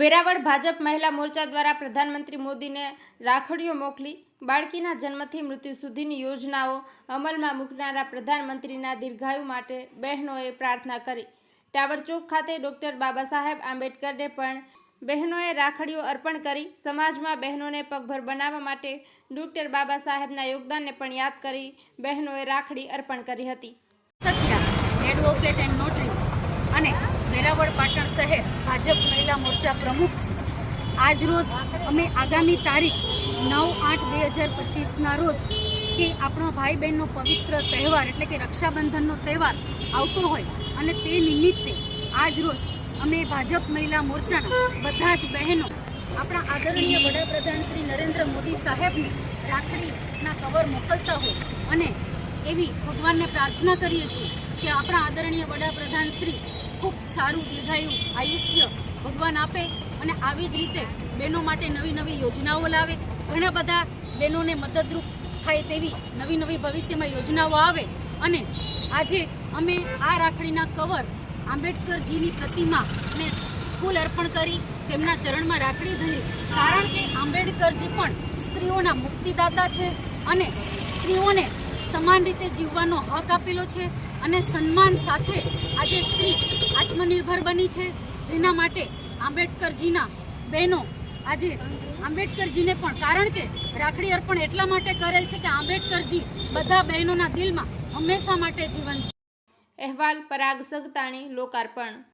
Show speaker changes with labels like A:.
A: વેરાવળ ભાજપ મહિલા મોરચા દ્વારા પ્રધાનમંત્રી મોદીને રાખડીઓ મોકલી, બાળકીના જન્મથી મૃત્યુ સુધીની યોજનાઓ અમલમાં મૂકનારા પ્રધાનમંત્રીના દીર્ઘાયુ માટે બહેનોએ પ્રાર્થના કરી. ટાવર ચોક ખાતે ડોક્ટર બાબા સાહેબ આંબેડકરને પણ બહેનોએ રાખડીઓ અર્પણ કરી, સમાજમાં બહેનોને પગભર બનાવવા માટે ડોક્ટર બાબા સાહેબના યોગદાનને પણ યાદ કરી બહેનોએ રાખડી અર્પણ કરી હતી.
B: સત્યા એડવોકેટ એન્ડ નોટરી શહેર ભાજપ મહિલા મોરચા પ્રમુખ છું. આજ રોજ અમે આગામી તારીખ નવ આઠ બે હજાર પચીસના રોજ કે આપણો ભાઈ બહેનનો પવિત્ર તહેવાર એટલે કે રક્ષાબંધનનો તહેવાર આવતો હોય અને તે નિમિત્તે આજ રોજ અમે ભાજપ મહિલા મોરચાના બધા જ બહેનો, આપણા આદરણીય વડાપ્રધાન શ્રી નરેન્દ્ર મોદી સાહેબને રાખડીના કવર મોકલતા હોય અને એવી ભગવાનને પ્રાર્થના કરીએ છીએ કે આપણા આદરણીય વડાપ્રધાન શ્રી ખૂબ સારું દીર્ઘાયુ આયુષ્ય ભગવાન આપે અને આવી જ રીતે બહેનો માટે નવી નવી યોજનાઓ લાવે. ઘણા બધા બહેનોને મદદરૂપ થાય તેવી નવી નવી ભવિષ્યમાં યોજનાઓ આવે અને આજે અમે આ રાખડીના કવર આંબેડકરજીની પ્રતિમાને ફૂલ અર્પણ કરી તેમના ચરણમાં રાખડી ધરી. કારણ કે આંબેડકરજી પણ સ્ત્રીઓના મુક્તિદાતા છે અને સ્ત્રીઓને સમાન રીતે જીવવાનો હક આપેલો છે. અને સન્માન સાથે આજે સ્ત્રી આત્મનિર્ભર બની છે. જેના માટે આંબેડકરજીના બહેનો આજે આંબેડકરજીને પણ, કારણ કે રાખડી અર્પણ એટલા માટે કરેલ છે કે આંબેડકરજી બધા બહેનોના દિલમાં હંમેશા માટે જીવન છે
A: અહેવાલ પરાગ સગતાણી, લોકાર્પણ